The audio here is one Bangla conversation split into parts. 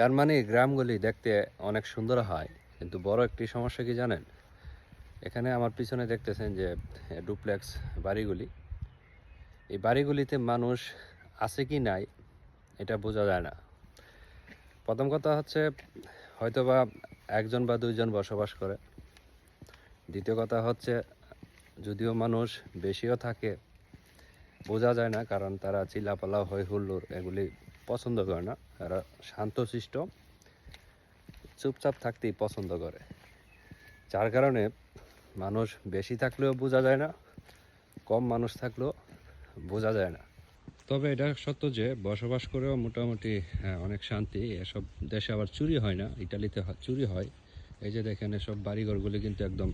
জার্মানির গ্রামগুলি দেখতে অনেক সুন্দর হয়। কিন্তু বড় একটি সমস্যা কি জানেন? এখানে আমার পিছনে দেখতেছেন যে ডুপ্লেক্স বাড়িগুলি। এই বাড়িগুলিতে মানুষ আছে কি নাই, এটা বোঝা যায় না। প্রথম কথা হচ্ছে, হয়তোবা একজন বা দুইজন বসবাস করে। দ্বিতীয় কথা হচ্ছে, যদিও মানুষ বেশিও থাকে, বোঝা যায় না, কারণ তারা চিল্লাপালা হই হুল্লোড় এগুলি পছন্দ করে না। তারা শান্তশিষ্ট চুপচাপ থাকতেই পছন্দ করে। যার কারণে মানুষ বেশি থাকলেও বোঝা যায় না কম মানুষ থাকলেও বোঝা যায় না। তবে এটা সত্য যে বসবাস করেও মোটামুটি হ্যাঁ, অনেক শান্তি। এসব দেশে আবার চুরি হয় না ইটালিতে চুরি হয়। এই যে দেখেন এসব বাড়িঘরগুলি কিন্তু একদম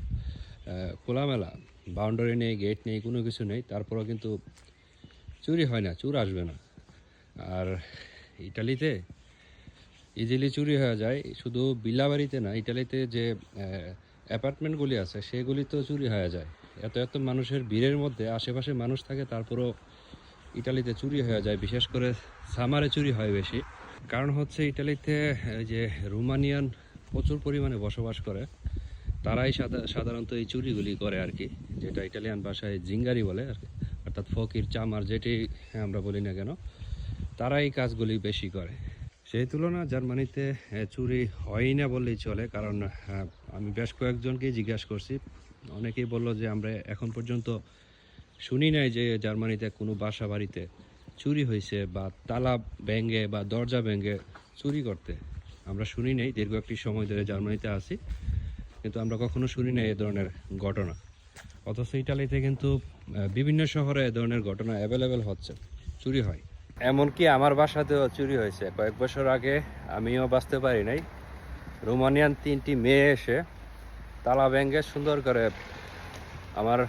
খোলামেলা। বাউন্ডারি নেই গেট নেই কোনো কিছু নেই। তারপরেও কিন্তু চুরি হয় না চুর আসবে না। আর ইটালিতে ইজিলি চুরি হয়ে যায়। শুধু বিলাবাড়িতে না, ইটালিতে যে অ্যাপার্টমেন্টগুলি আছে সেগুলি তো চুরি হয়ে যায়। এত এত মানুষের ভিড়ের মধ্যে আশেপাশে মানুষ থাকে, তারপরও ইটালিতে চুরি হয়ে যায়। বিশেষ করে সামারে চুরি হয় বেশি। কারণ হচ্ছে ইটালিতে যে, রোমানিয়ান প্রচুর পরিমাণে বসবাস করে। তারাই সাধা- সাধারণত এই চুরিগুলি করে আর কি, যেটা ইটালিয়ান ভাষায় জিঙ্গারি বলে আর কি। অর্থাৎ ফকির, চামার, যেটি আমরা বলি না কেন। তারা এই কাজগুলি বেশি করে। সেই তুলনা জার্মানিতে চুরি হয়ই না বললেই চলে, কারণ আমি বেশ কয়েকজনকেই জিজ্ঞাসা করছি। অনেকেই বলল যে, আমরা এখন পর্যন্ত শুনি নাই যে জার্মানিতে কোনো বাসা বাড়িতে চুরি হয়েছে বা তালা ভেঙে বা দরজা ভেঙে চুরি করতে। আমরা শুনি নাই, দীর্ঘ একটি সময় ধরে জার্মানিতে আছি, কিন্তু আমরা কখনো শুনি নাই এ ধরনের ঘটনা। অথচ ইটালিতে কিন্তু বিভিন্ন শহরে এ ধরনের ঘটনা অ্যাভেলেবেল হচ্ছে, চুরি হয়। এমনকি আমার বাসাতেও চুরি হয়েছে। কয়েক বছর আগে আমিও বাঁচতে পারি নাই। রোমানিয়ান তিনটি মেয়ে এসে তালা ব্যাঙ্গে সুন্দর করে আমার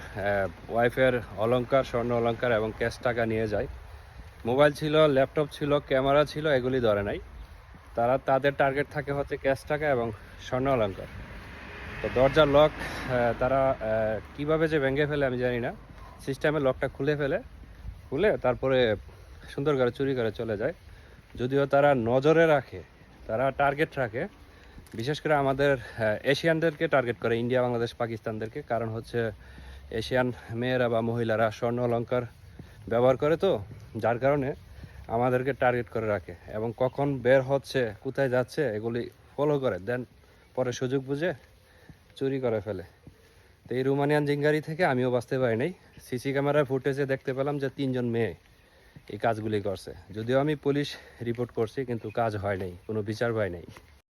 ওয়াইফের অলংকার, স্বর্ণ অলংকার এবং ক্যাশ টাকা নিয়ে যায়। মোবাইল ছিল, ল্যাপটপ ছিল, ক্যামেরা ছিল, এগুলি ধরে নাই। তারা, তাদের টার্গেট থাকে হচ্ছে ক্যাশ টাকা এবং স্বর্ণ অলংকার। তো দরজার লক তারা কীভাবে যে ভেঙে ফেলে আমি জানি না। সিস্টেমে লকটা খুলে ফেলে, খুলে তারপরে সুন্দর করে চুরি করে চলে যায়। যদিও তারা নজরে রাখে, তারা টার্গেট রাখে। বিশেষ করে আমাদের এশিয়ানদেরকে টার্গেট করে, ইন্ডিয়া, বাংলাদেশ, পাকিস্তানদেরকে। কারণ হচ্ছে এশিয়ান মেয়েরা বা মহিলারা স্বর্ণ অলঙ্কার ব্যবহার করে তো, যার কারণে আমাদেরকে টার্গেট করে রাখে। এবং কখন বের হচ্ছে, কোথায় যাচ্ছে, এগুলি ফলো করে দেন পরে সুযোগ বুঝে চুরি করে ফেলে। তো এই রোমানিয়ান জিঙ্গারি থেকে আমিও বাঁচতে পারি নাই। সিসি ক্যামেরার ফুটেজে দেখতে পেলাম যে তিনজন মেয়ে। এই কাজগুলি করছে। যদিও আমি পুলিশ রিপোর্ট করছি, কিন্তু কাজ হয় নাই, কোনো বিচার হয় নাই।